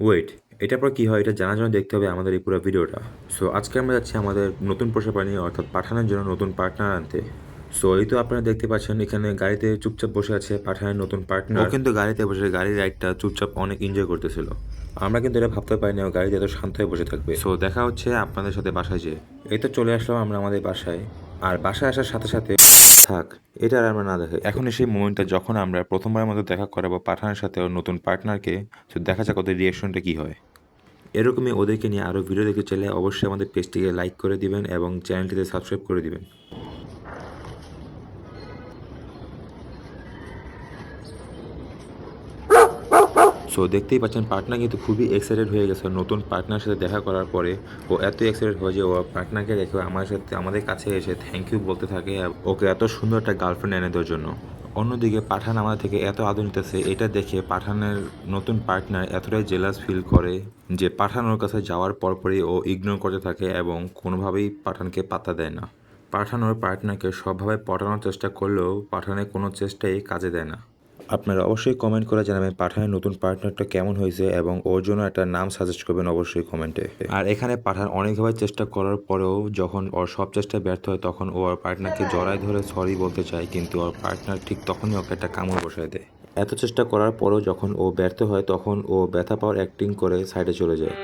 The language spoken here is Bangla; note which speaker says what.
Speaker 1: ওয়েট এটার পর কী হয়? এটা জানার জন্য দেখতে হবে আমাদের এই পুরো ভিডিওটা। সো আজকে আমরা যাচ্ছি আমাদের নতুন পোষা প্রাণী অর্থাৎ পাঠানোর জন্য নতুন পার্টনার আনতে। সো এই তো আপনারা দেখতে পাচ্ছেন এখানে গাড়িতে চুপচাপ বসে আছে পাঠানের নতুন পার্টনার কিন্তু গাড়িতে বসে গাড়ির রাইডটা চুপচাপ অনেক এনজয় করতেছিল। আমরা কিন্তু এটা ভাবতে পারিনি গাড়িতে এত শান্ত হয়ে বসে থাকবে। সো দেখা হচ্ছে আপনাদের সাথে বাসায় যেয়ে। এই তো চলে আসলাম আমরা আমাদের বাসায়। আর বাসায় আসার সাথে সাথে থাক এটা আর আমরা না দেখাই। এখন সেই মোমেন্টটা যখন আমরা প্রথমবারের মতো দেখা করাবো পাঠানের সাথে ওর নতুন পার্টনারকে তো দেখা যাক ওদের রিয়াকশনটা কী হয়। এরকমই ওদেরকে নিয়ে আরও ভিডিও দেখতে চাইলে অবশ্যই আমাদের পেজটিকে লাইক করে দিবেন এবং চ্যানেলটিতে সাবস্ক্রাইব করে দিবেন। সো দেখতেই পাচ্ছেন পার্টনার কিন্তু খুবই এক্সাইটেড হয়ে গেছে। নতুন পার্টনার সাথে দেখা করার পরে ও এত এক্সাইটেড হয় যে ও পার্টনারকে দেখে আমার সাথে, আমাদের কাছে এসে থ্যাংক ইউ বলতে থাকে। ওকে এত সুন্দর একটা গার্লফ্রেন্ড এনে দেওয়ার জন্য। অন্যদিকে পাঠান আমাদের থেকে এত আদর নিতেছে, এটা দেখে পাঠানের নতুন পার্টনার এতটাই জেলাস ফিল করে যে পাঠান ওর কাছে যাওয়ার পরপরই ও ইগনোর করতে থাকে এবং কোনোভাবেই পাঠানকে পাত্তা দেয় না। পাঠানোর পার্টনারকে সবভাবে পটানোর চেষ্টা করলেও পাঠানের কোনো চেষ্টাই কাজে দেয় না। আপনারা অবশ্যই কমেন্ট করে জানাবেন পাঠানের নতুন পার্টনারটা কেমন হয়েছে এবং ওর জন্য একটা নাম সাজেস্ট করবেন অবশ্যই কমেন্টে আর এখানে পাঠান অনেকভাবে চেষ্টা করার পরেও যখন ওর সব চেষ্টা ব্যর্থ হয় তখন ও ওর পার্টনারকে জড়ায় ধরে সরি বলতে চায়, কিন্তু ওর পার্টনার ঠিক তখনই ওকে একটা কামড় বসায় দেয়। এত চেষ্টা করার পরও যখন ও ব্যর্থ হয় তখন ও ব্যথা পাওয়ার অ্যাক্টিং করে সাইডে চলে যায়।